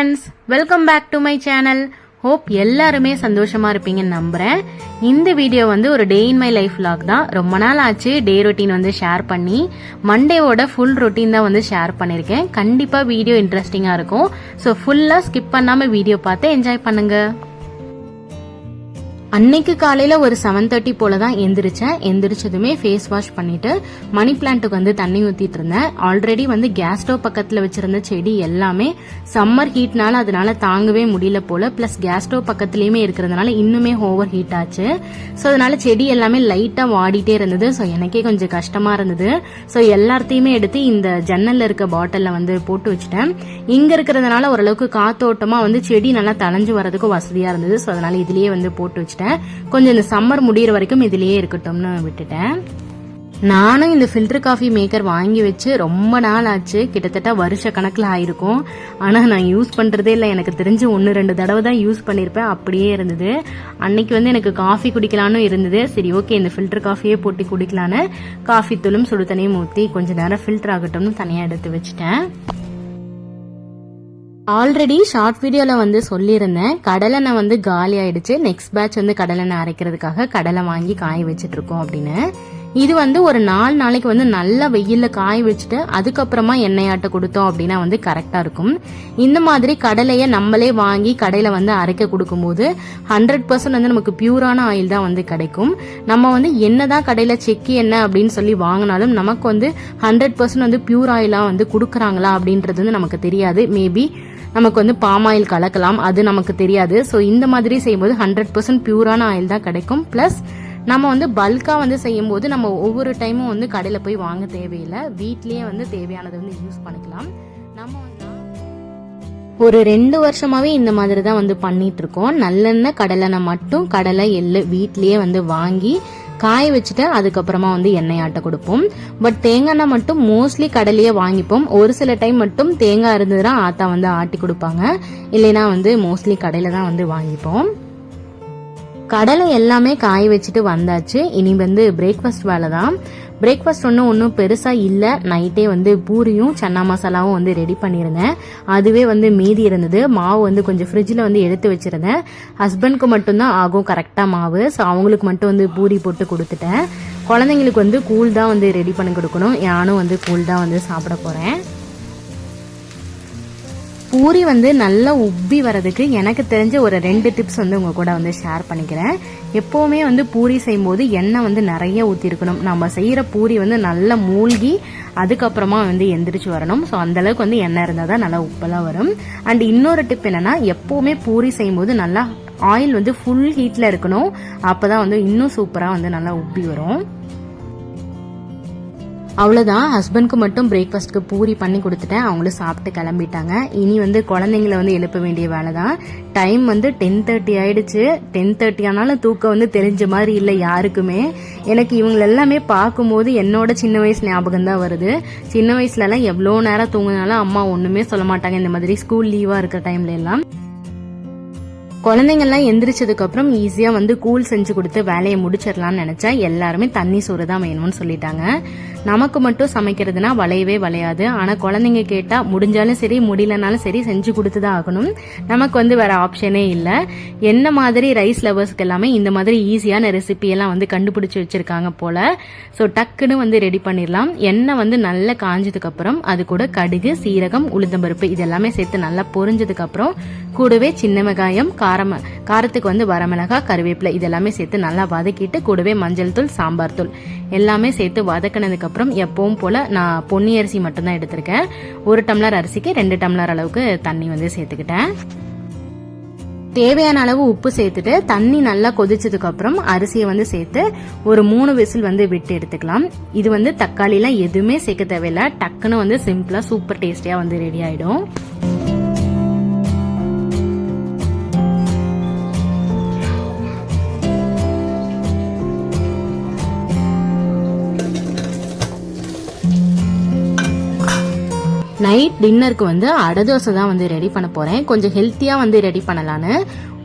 Friends welcome back to my channel hope எல்லாருமே சந்தோஷமாக இருப்பீங்கன்னு நம்புகிறேன் இந்த வீடியோ வந்து ஒரு day in my life log தான். ரொம்ப நாள் ஆச்சு டே ரொட்டீன் வந்து ஷேர் பண்ணி மண்டேவோட ஃபுல் ரொட்டீன் தான் வந்து ஷேர் பண்ணியிருக்கேன் கண்டிப்பாக வீடியோ இன்ட்ரெஸ்டிங்காக இருக்கும். ஸோ ஃபுல்லாக ஸ்கிப் பண்ணாமல் வீடியோ பார்த்து என்ஜாய் பண்ணுங்கள் அன்னைக்கு காலையில் ஒரு செவன் தேர்ட்டி போல தான் எந்திரிச்சேன். எந்திரிச்சதுமே ஃபேஸ் வாஷ் பண்ணிட்டு மணி பிளான்ட்டுக்கு வந்து தண்ணி ஊற்றிட்டு இருந்தேன். ஆல்ரெடி வந்து கேஸ் ஸ்டவ் பக்கத்தில் வச்சிருந்த செடி எல்லாமே சம்மர் ஹீட்னால அதனால தாங்கவே முடியல போல. பிளஸ் கேஸ் ஸ்டவ் பக்கத்துலேயுமே இருக்கிறதுனால இன்னுமே ஓவர் ஹீட் ஆச்சு. ஸோ அதனால செடி எல்லாமே லைட்டாக வாடிட்டே இருந்தது. ஸோ எனக்கே கொஞ்சம் கஷ்டமாக இருந்தது. ஸோ எல்லாத்தையுமே எடுத்து இந்த ஜன்னலில் இருக்க பாட்டிலில் வந்து போட்டு வச்சுட்டேன். இங்கே இருக்கிறதுனால ஓரளவுக்கு காத்தோட்டமாக வந்து செடி நல்லா தளைஞ்சு வரதுக்கும் வசதியாக இருந்தது. ஸோ அதனால இதுலேயே வந்து போட்டு வச்சுட்டேன். கொஞ்சம் இந்த சம்மர் முடியிற வரைக்கும் இதுலேயே இருக்கட்டும்னு விட்டுட்டேன். நானும் இந்த ஃபில்டர் காஃபி மேக்கர் வாங்கி வச்சு ரொம்ப நாள் ஆச்சு. கிட்டத்தட்ட வருஷ கணக்கில் ஆயிருக்கும். ஆனால் நான் யூஸ் பண்ணுறதே இல்லை. எனக்கு தெரிஞ்சு ஒன்று ரெண்டு தடவை தான் யூஸ் பண்ணியிருப்பேன் அப்படியே இருந்தது. அன்னைக்கு வந்து எனக்கு காஃபி குடிக்கலான்னு இருந்தது. சரி ஓகே இந்த ஃபில்டர் காஃபியே போட்டு குடிக்கலான்னு காஃபி தூளும் சுடு தண்ணியும் ஊற்றி கொஞ்சம் நேரம் ஃபில்டர் ஆகட்டும்னு தனியாக எடுத்து வச்சுட்டேன். ஆல்ரெடி ஷார்ட் வீடியோல வந்து சொல்லியிருந்தேன். கடலெண்ணெய் வந்து காலி ஆயிடுச்சு. நெக்ஸ்ட் பேட்ச் வந்து கடலெண்ணெய் அரைக்கிறதுக்காக கடலை வாங்கி காய வச்சுட்டு இருக்கோம் அப்படின்னு. இது வந்து ஒரு நாலு நாளைக்கு வந்து நல்லா வெயில்ல காய வச்சுட்டு அதுக்கப்புறமா எண்ணெயாட்ட கொடுத்தோம் அப்படின்னா வந்து கரெக்டா இருக்கும். இந்த மாதிரி கடலையை நம்மளே வாங்கி கடையில வந்து அரைக்க கொடுக்கும்போது ஹண்ட்ரட் பர்சன்ட் வந்து நமக்கு பியூரான ஆயில் தான் வந்து கிடைக்கும். நம்ம வந்து என்னதான் கடையில செக்கி எண்ணெய் அப்படின்னு சொல்லி வாங்கினாலும் நமக்கு வந்து ஹண்ட்ரட் பர்சன்ட் வந்து பியூர் ஆயிலா வந்து கொடுக்குறாங்களா அப்படின்றது வந்து நமக்கு தெரியாது. மேபி நமக்கு வந்து பாம் ஆயில் கலக்கலாம். அது நமக்கு தெரியாது. ஸோ இந்த மாதிரி செய்யும்போது ஹண்ட்ரட் பர்சன்ட் பியூரான ஆயில் தான் கிடைக்கும். ப்ளஸ் நம்ம வந்து பல்காக வந்து செய்யும்போது நம்ம ஒவ்வொரு டைமும் வந்து கடையில் போய் வாங்க தேவையில்லை. வீட்லேயே வந்து தேவையானதை வந்து யூஸ் பண்ணிக்கலாம். நம்ம வந்து ஒரு ரெண்டு வருஷமாவே இந்த மாதிரி தான் வந்து பண்ணிட்டு இருக்கோம். நல்லெண்ணெய் கடலெண்ணெய் மட்டும் கடலை எள்ளு வீட்லயே வந்து வாங்கி காய வச்சுட்டு அதுக்கப்புறமா வந்து எண்ணெய் ஆட்ட கொடுப்போம். பட் தேங்காய் எண்ணெய் மட்டும் மோஸ்ட்லி கடலையே வாங்கிப்போம். ஒரு சில டைம் மட்டும் தேங்காய் இருந்ததுன்னா ஆத்தா வந்து ஆட்டி கொடுப்பாங்க. இல்லைன்னா வந்து மோஸ்ட்லி கடையில் தான் வந்து வாங்கிப்போம். கடலை எல்லாமே காய வச்சுட்டு வந்தாச்சு. இனி வந்து பிரேக்ஃபாஸ்ட் வேலை தான் பிரேக்ஃபாஸ்ட் ஒன்றும் ஒன்றும் பெருசாக இல்லை. நைட்டே வந்து பூரியும் சன்னா மசாலாவும் வந்து ரெடி பண்ணியிருந்தேன் அதுவே வந்து மீதி இருந்தது. மாவு வந்து கொஞ்சம் ஃப்ரிட்ஜில் வந்து எடுத்து வச்சுருந்தேன். ஹஸ்பண்ட்க்கு மட்டும்தான் ஆகும் கரெக்டாக மாவு. ஸோ அவங்களுக்கு மட்டும் வந்து பூரி போட்டு கொடுத்துட்டேன். குழந்தைங்களுக்கு வந்து கூல் தான் வந்து ரெடி பண்ணி கொடுக்கணும். நானும் வந்து கூல் தான் வந்து சாப்பிட போகிறேன் பூரி வந்து நல்லா உப்பி வரதுக்கு எனக்கு தெரிஞ்ச ஒரு ரெண்டு டிப்ஸ் வந்து உங்கள் கூட வந்து ஷேர் பண்ணிக்கிறேன். எப்போவுமே வந்து பூரி செய்யும்போது எண்ணெய் வந்து நிறைய ஊற்றிருக்கணும் நம்ம செய்கிற பூரி வந்து நல்லா மூழ்கி அதுக்கப்புறமா வந்து எந்திரிச்சு வரணும். ஸோ அந்தளவுக்கு வந்து எண்ணெய் இருந்தால் தான் நல்லா உப்பெல்லாம் வரும். அண்ட் இன்னொரு டிப் என்னன்னா எப்போவுமே பூரி செய்யும்போது நல்லா ஆயில் வந்து ஃபுல் ஹீட்டில் இருக்கணும். அப்போ தான் வந்து இன்னும் சூப்பராக வந்து நல்லா உப்பி வரும். அவ்வளோதான் ஹஸ்பண்ட்க்கு மட்டும் பிரேக்ஃபாஸ்ட்க்கு பூரி பண்ணி கொடுத்துட்டேன். அவங்களும் சாப்பிட்டு கிளம்பிட்டாங்க. இனி வந்து குழந்தைங்கள வந்து எழுப்ப வேண்டிய வேலை தான் டைம் வந்து டென் தேர்ட்டி ஆயிடுச்சு. டென் தேர்ட்டி ஆனாலும் தூக்கம் வந்து தெரிஞ்ச மாதிரி இல்லை யாருக்குமே. எனக்கு இவங்க எல்லாமே பார்க்கும்போது என்னோட சின்ன வயசு ஞாபகம் தான் வருது. சின்ன வயசுலலாம் எவ்வளோ நேரம் தூங்குனாலும் அம்மா ஒன்றுமே சொல்ல மாட்டாங்க. இந்த மாதிரி ஸ்கூல் லீவாக இருக்கிற டைம்ல எல்லாம். குழந்தைங்கள்லாம் எந்திரிச்சதுக்கு அப்புறம் வந்து கூழ் செஞ்சு கொடுத்து வேலையை முடிச்சிடலாம்னு நினச்சா எல்லாருமே தண்ணி சோறு தான் வேணும்னு சொல்லிட்டாங்க. நமக்கு மட்டும் சமைக்கிறதுனா வளையவே வளையாது. ஆனால் குழந்தைங்க கேட்டால் முடிஞ்சாலும் சரி முடியலனாலும் சரி செஞ்சு கொடுத்து தான் ஆகணும். நமக்கு வந்து வேற ஆப்ஷனே இல்லை. என்ன மாதிரி ரைஸ் லவர்ஸ்க்கு எல்லாமே இந்த மாதிரி ஈஸியான ரெசிபியெல்லாம் வந்து கண்டுபிடிச்சி வச்சுருக்காங்க போல். ஸோ டக்குன்னு வந்து ரெடி பண்ணிடலாம். எண்ணெய் வந்து நல்லா காஞ்சதுக்கப்புறம் அது கூட கடுகு சீரகம் உளுந்தம்பருப்பு இது எல்லாமே சேர்த்து நல்லா பொரிஞ்சதுக்கப்புறம் கூடவே சின்ன வெங்காயம் கா காரம் காரத்துக்கு வந்து வரமிளகாய் கருவேப்பிலை இதெல்லாமே சேர்த்து நல்லா வதக்கிட்டு கூடவே மஞ்சள் தூள் சாம்பார் தூள் எல்லாமே சேர்த்து வதக்கினதுக்கப்புறம் எப்பவும் போல் நான் பொன்னி அரிசி மட்டும்தான் எடுத்திருக்கேன். ஒரு டம்ளர் அரிசிக்கு ரெண்டு டம்ளர் அளவுக்கு தண்ணி வந்து சேர்த்துக்கிட்டேன். தேவையான அளவு உப்பு சேர்த்துட்டு தண்ணி நல்லா கொதிச்சதுக்கு அப்புறம் அரிசியை வந்து சேர்த்து ஒரு மூணு விசில் வந்து விட்டு எடுத்துக்கலாம். இது வந்து தக்காளிலாம் எதுவுமே சேர்க்க தேவையில்ல. டக்குன்னு வந்து சிம்பிளா சூப்பர் டேஸ்டியா வந்து ரெடி ஆயிடும். நைட் டின்னருக்கு வந்து அடை தோசை தான் வந்து ரெடி பண்ண போகிறேன் கொஞ்சம் ஹெல்த்தியாக வந்து ரெடி பண்ணலான்னு.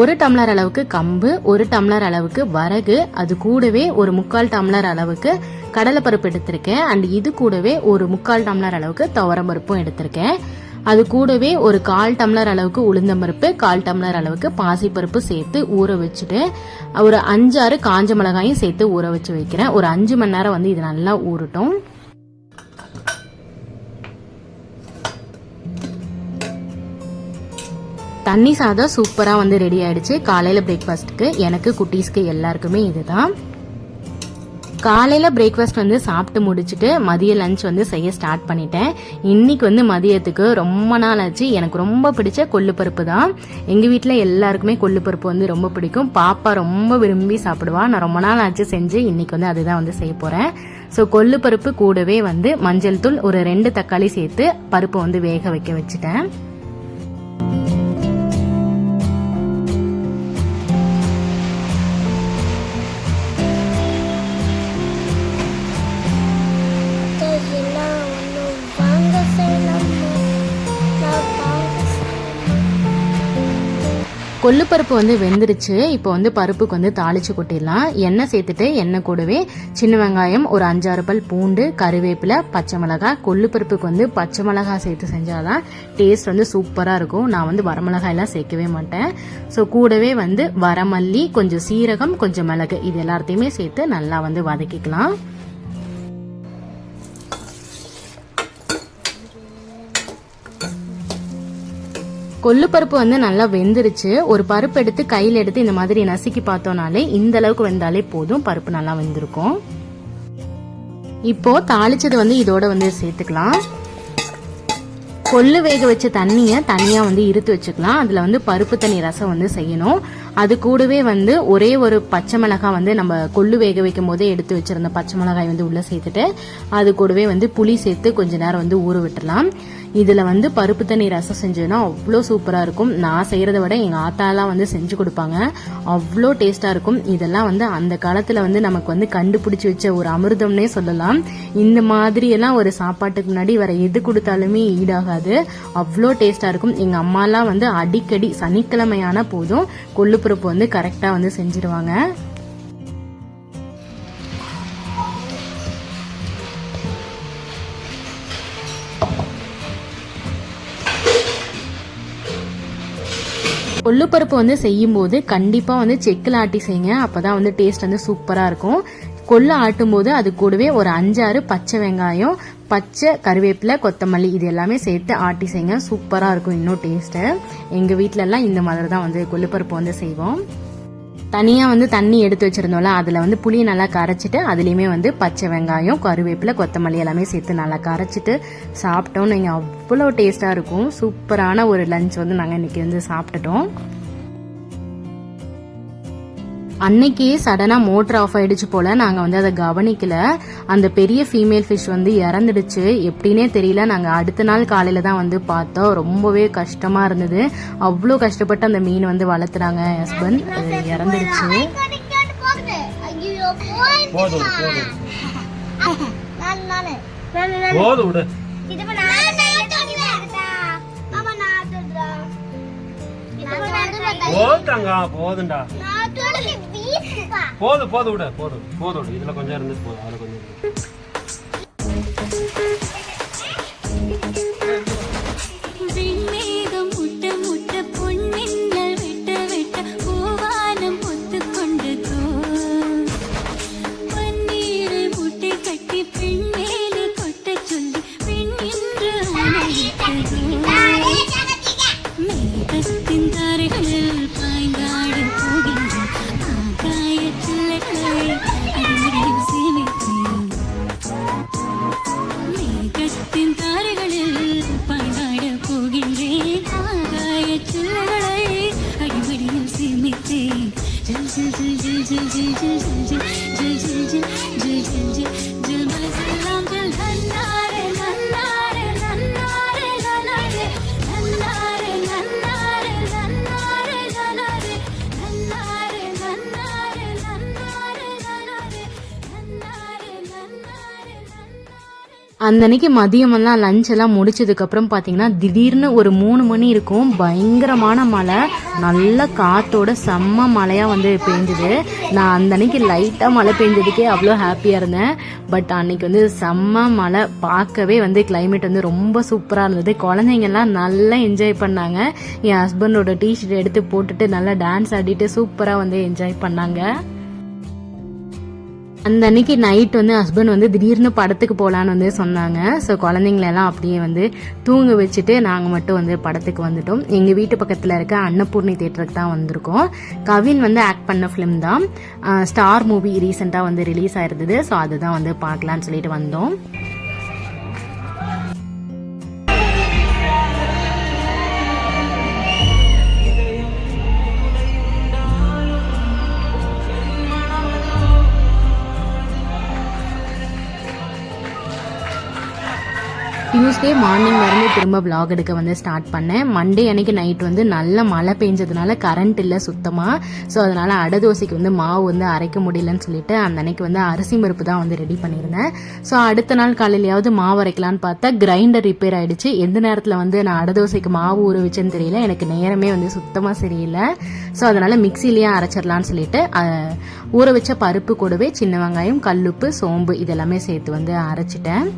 ஒரு டம்ளர் அளவுக்கு கம்பு ஒரு டம்ளர் அளவுக்கு வரகு அது கூடவே ஒரு முக்கால் டம்ளர் அளவுக்கு கடலைப்பருப்பு எடுத்திருக்கேன். அண்ட் இது கூடவே ஒரு முக்கால் டம்ளர் அளவுக்கு துவரம்பருப்பும் எடுத்திருக்கேன். அது கூடவே ஒரு கால் டம்ளர் அளவுக்கு உளுந்தம்பருப்பு கால் டம்ளர் அளவுக்கு பாசிப்பருப்பு சேர்த்து ஊற வச்சுட்டு ஒரு அஞ்சாறு காஞ்ச மிளகாயும் சேர்த்து ஊற வச்சு வைக்கிறேன். ஒரு அஞ்சு மணி நேரம் வந்து இது நல்லா ஊறட்டும். தண்ணி சாதம் சூப்பராக வந்து ரெடி ஆயிடுச்சு. காலையில் பிரேக்ஃபாஸ்ட்டுக்கு எனக்கு குட்டீஸ்க்கு எல்லாருக்குமே இதுதான். காலையில் பிரேக்ஃபாஸ்ட் வந்து சாப்பிட்டு முடிச்சுட்டு மதிய லஞ்ச் வந்து செய்ய ஸ்டார்ட் பண்ணிட்டேன். இன்னைக்கு வந்து மதியத்துக்கு ரொம்ப நாள் ஆச்சு. எனக்கு ரொம்ப பிடிச்ச கொள்ளுப்பருப்பு தான். எங்கள் வீட்டில் எல்லாருக்குமே கொள்ளுப்பருப்பு வந்து ரொம்ப பிடிக்கும். பாப்பா ரொம்ப விரும்பி சாப்பிடுவா. நான் ரொம்ப நாள் ஆச்சு செஞ்சு இன்னைக்கு வந்து அதுதான் வந்து செய்ய போகிறேன் ஸோ கொள்ளுப்பருப்பு கூடவே வந்து மஞ்சள் தூள் ஒரு ரெண்டு தக்காளி சேர்த்து பருப்பு வந்து வேக வைக்க வச்சுட்டேன். கொள்ளுப்பருப்பு வந்து வெந்துருச்சு. இப்போ வந்து பருப்புக்கு வந்து தாளிச்சு கொட்டிடலாம். எண்ணெய் சேர்த்துட்டு எண்ணெய் கூடவே சின்ன வெங்காயம் ஒரு அஞ்சாறு பல் பூண்டு கருவேப்பிலை பச்சை மிளகாய். கொள்ளுப்பருப்புக்கு வந்து பச்சை மிளகாய் சேர்த்து செஞ்சாதான் டேஸ்ட் வந்து சூப்பராக இருக்கும். நான் வந்து வரமிளகாயெல்லாம் சேர்க்கவே மாட்டேன். ஸோ கூடவே வந்து வரமல்லி கொஞ்சம் சீரகம் கொஞ்சம் மிளகு. இது எல்லாத்தையுமே சேர்த்து நல்லா வந்து வதக்கிக்கலாம். கொள்ளுப்பருப்பு வந்து நல்லா வெந்துருச்சு. ஒரு பருப்பு எடுத்து கையில் எடுத்து இந்த மாதிரி நசுக்கி பார்த்தோம்னாலே இந்த அளவுக்கு வெந்தாலே போதும். பருப்பு நல்லா வெந்திருக்கும். இப்போ தாளிச்சது வந்து இதோட வந்து சேர்த்துக்கலாம். கொள்ளு வேக வச்ச தண்ணியை தனியாக வந்து இருத்து வச்சுக்கலாம். அதில் வந்து பருப்பு தண்ணி ரசம் வந்து செய்யணும். அது கூடவே வந்து ஒரே ஒரு பச்சை மிளகாய் வந்து நம்ம கொள்ளு வேக வைக்கும் போதே எடுத்து வச்சிருந்த பச்சை மிளகாய் வந்து உள்ளே சேர்த்துட்டு அது கூடவே வந்து புளி சேர்த்து கொஞ்ச நேரம் வந்து ஊற விட்டுலாம் இதில் வந்து பருப்பு தண்ணி ரசம் செஞ்சோன்னா அவ்வளோ சூப்பராக இருக்கும். நான் செய்கிறத விட எங்கள் ஆத்தாலாம் வந்து செஞ்சு கொடுப்பாங்க. அவ்வளோ டேஸ்ட்டாக இருக்கும். இதெல்லாம் வந்து அந்த காலத்தில் வந்து நமக்கு வந்து கண்டுபிடிச்சி வச்ச ஒரு அமிர்தம்னே சொல்லலாம். இந்த மாதிரி எல்லாம் ஒரு சாப்பாட்டுக்கு முன்னாடி வேற எது கொடுத்தாலுமே ஈடாகாது. அவ்வளோ டேஸ்ட்டாக இருக்கும். எங்கள் அம்மாலாம் வந்து அடிக்கடி சனிக்கிழமையான போதும் கொள்ளுப்பருப்பு வந்து கரெக்டாக வந்து செஞ்சிருவாங்க. கொள்ளுப்பருப்பு வந்து செய்யும்போது கண்டிப்பாக வந்து செக்கில் ஆட்டி செய்யுங்க. அப்போ தான் வந்து டேஸ்ட் வந்து சூப்பராக இருக்கும். கொள்ளு ஆட்டும் போது அது கூடவே ஒரு அஞ்சாறு பச்சை வெங்காயம் பச்சை கருவேப்பிலை கொத்தமல்லி இது எல்லாமே சேர்த்து ஆட்டி செய்யுங்க. சூப்பராக இருக்கும் இன்னும் டேஸ்ட்டு எங்கள் வீட்டிலலாம் இந்த மாதிரி தான் வந்து கொள்ளுப்பருப்பு வந்து செய்வோம். தனியாக வந்து தண்ணி எடுத்து வச்சுருந்தோம்ல அதில் வந்து புளியை நல்லா கரைச்சிட்டு அதுலேயுமே வந்து பச்சை வெங்காயம் கருவேப்பிலை கொத்தமல்லி எல்லாமே சேர்த்து நல்லா கரைச்சிட்டு சாப்பிட்டோம் நீங்கள் அவ்வளோ டேஸ்ட்டாக இருக்கும். சூப்பரான ஒரு லஞ்ச் வந்து நாங்கள் இன்னைக்கு வந்து சாப்பிட்டுட்டோம். அன்னைக்கு சடனாக மோட்டர் ஆஃப் ஆயிடுச்சு போல. நாங்கள் வந்து அதை கவனிக்கல. அந்த பெரிய ஃபீமேல் ஃபிஷ் வந்து இறந்துடுச்சு. எப்படின்னே தெரியல. நாங்கள் அடுத்த நாள் காலையில் தான் வந்து பார்த்தோம். ரொம்பவே கஷ்டமாக இருந்தது. அவ்வளோ கஷ்டப்பட்டு அந்த மீன் வந்து வளர்த்துறாங்க ஹஸ்பண்ட் இறந்துடுச்சு. போதும் விடு. போதும் போதும் விட போதும் போதும் விடு இதுல கொஞ்சம் இருந்துட்டு போதும் அதில் கொஞ்சம் இருந்து. அன்னைக்கு மதியமெல்லாம் லஞ்ச் எல்லாம் பார்த்தீங்கன்னா திடீர்னு ஒரு மூணு மணி இருக்கும். பயங்கரமான மழை. நல்ல காற்றோட செம்ம மழையாக வந்து பெஞ்சுது நான் அந்த அன்னைக்கு லைட்டாக மழை பெஞ்சதுக்கே அவ்வளோ ஹாப்பியாக இருந்தேன். பட் அன்னைக்கு வந்து செம்ம மழை. பார்க்கவே வந்து கிளைமேட் வந்து ரொம்ப சூப்பராக இருந்தது. குழந்தைங்கள்லாம் நல்லா என்ஜாய் பண்ணாங்க. என் ஹஸ்பண்டோட டிஷர்ட் எடுத்து போட்டுட்டு நல்லா டான்ஸ் ஆடிட்டு சூப்பராக வந்து என்ஜாய் பண்ணாங்க. அந்த அன்னைக்கு நைட் வந்து ஹஸ்பண்ட் வந்து திடீர்னு படத்துக்கு போகலான்னு வந்து சொன்னாங்க. ஸோ குழந்தைங்களெல்லாம் அப்படியே வந்து தூங்க வச்சுட்டு நாங்கள் மட்டும் வந்து படத்துக்கு வந்துட்டோம். எங்கள் வீட்டு பக்கத்தில் இருக்க அன்னபூர்ணி தேட்டருக்கு தான் வந்திருக்கோம். கவின் வந்து ஆக்ட் பண்ண ஃபிலிம் தான். ஸ்டார் மூவி ரீசெண்டாக வந்து ரிலீஸ் ஆயிருந்தது. ஸோ அதுதான் வந்து பார்க்கலான்னு சொல்லிட்டு வந்தோம். டியூஸ்டே மார்னிங் இருந்து திரும்ப விலாக் எடுக்க வந்து ஸ்டார்ட் பண்ணேன். மண்டே அன்னைக்கு நைட் வந்து நல்ல மழை பெஞ்சதுனால கரண்ட் இல்லை சுத்தமாக ஸோ அதனால் அடை தோசைக்கு வந்து மாவு வந்து அரைக்க முடியலன்னு சொல்லிட்டு அந்த அன்னைக்கு வந்து அரிசி மறுப்பு தான் வந்து ரெடி பண்ணியிருந்தேன். ஸோ அடுத்த நாள் காலையிலையாவது மாவு அரைக்கலான்னு பார்த்தா கிரைண்டர் ரிப்பேர் ஆகிடுச்சு எந்த நேரத்தில் வந்து நான் அடை தோசைக்கு மாவு ஊற வச்சேன்னு தெரியல. எனக்கு நேரமே வந்து சுத்தமாக சரியில்லை. ஸோ அதனால் மிக்சிலேயே அரைச்சிடலான்னு சொல்லிட்டு ஊற வச்ச பருப்பு கூடவே சின்ன வெங்காயம் கல்லுப்பு சோம்பு இதெல்லாமே சேர்த்து வந்து அரைச்சிட்டேன்.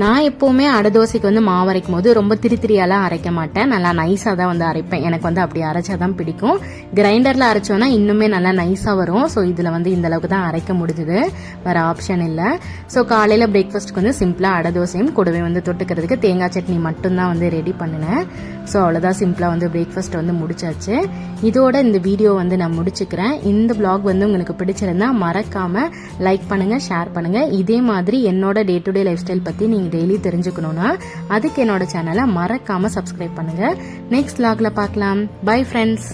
நான் எப்போவுமே அடை தோசைக்கு வந்து மாவு அரைக்கும் போது ரொம்ப திரித்திரியாலாம் அரைக்க மாட்டேன். நல்லா நைஸாக தான் வந்து அரைப்பேன். எனக்கு வந்து அப்படி அரைச்சா தான் பிடிக்கும். கிரைண்டரில் அரைச்சோன்னா இன்னுமே நல்லா நைஸாக வரும். ஸோ இதில் வந்து இந்த அளவுக்கு தான் அரைக்க முடிஞ்சுது. வேறு ஆப்ஷன் இல்லை. ஸோ காலையில் பிரேக்ஃபாஸ்ட்டுக்கு வந்து சிம்பிளாக அடை தோசையும் கூடவே வந்து தொட்டுக்கிறதுக்கு தேங்காய் சட்னி மட்டும்தான் வந்து ரெடி பண்ணினேன். ஸோ அவ்வளோதான் சிம்பிளாக வந்து பிரேக்ஃபாஸ்ட் வந்து முடிச்சாச்சு. இதோட இந்த வீடியோ வந்து நான் முடிச்சுக்கிறேன். இந்த பிளாக் வந்து உங்களுக்கு பிடிச்சிருந்தா மறக்காமல் லைக் பண்ணுங்கள் ஷேர் பண்ணுங்கள் இதே மாதிரி என்னோட day to day lifestyle நீங்கள் நீங்க டெய்லி தெரிஞ்சுக்கணும்னா அதுக்கு என்னோட சேனலை மறக்காம சப்ஸ்கிரைப் பண்ணுங்க. நெக்ஸ்ட் லாகில் பார்க்கலாம். Bye friends